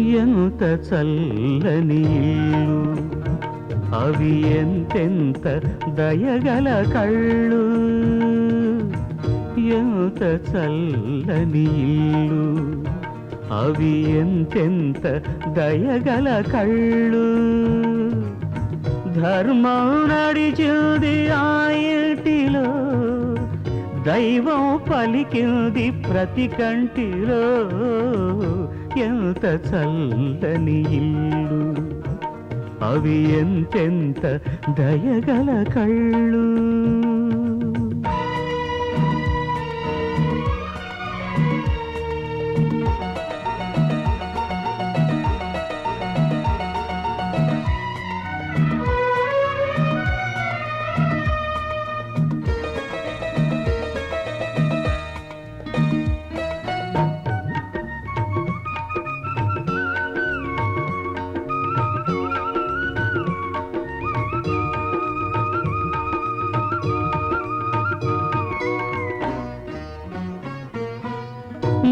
ఎంత చల్లని ఇల్లు అవి ఎంతెంత దయగల కళ్ళు. ఎంత చల్లని ఇల్లు అవి ఎంతెంత దయగల కళ్ళు. ధర్మం నడిచింది ఆ ఇంటిలో దైవం పలికింది ప్రతి కంటిలో. అత్యంత చల్లని ఇల్లు. అవి ఎంతెంత దయగల కళ్ళు.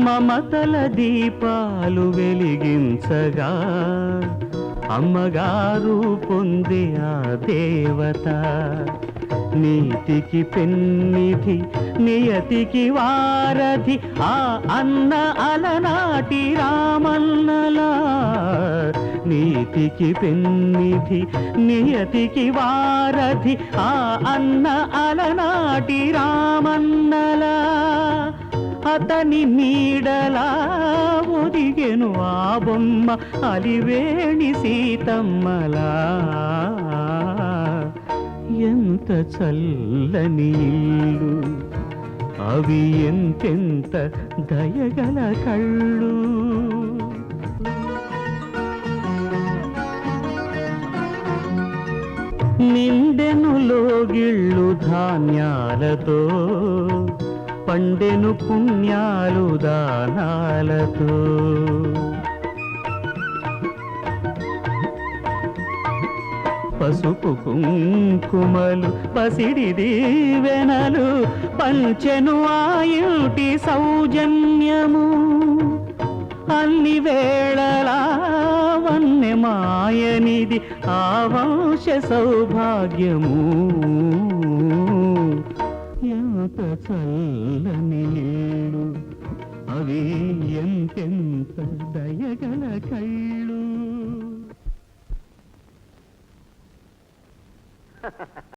మమతల దీపాలు వెలిగించగా అమ్మగారు పొంది ఆ దేవత. నీతికి పెన్నిధి నియతికి వారధి ఆ అన్న అలనాటి రామన్నలా. నీతికి పెన్నిధి నియతికి వారధి ఆ అన్న అలనాటి రామన్నల. అతని నీడలా ఒదిగెను ఆ బొమ్మ అలివేణి సీతమ్మలా. ఎంత చల్లని ఇల్లు అవి ఎంతెంత దయగల కళ్ళు. నిండెను లోగిళ్ళు ధాన్యాలతో పండెను పుణ్యాలు దానాలతో. పసుపు కుంకుమలు పసిడి దీవెనలు పంచెను ఆయుటి సౌజన్యము. అన్ని వేళలా వన్నె మాయనిది ఆ సౌభాగ్యము. ఎంత చల్లని నీళ్ళు అవి ఎంతెంత దయగల కళ్ళు.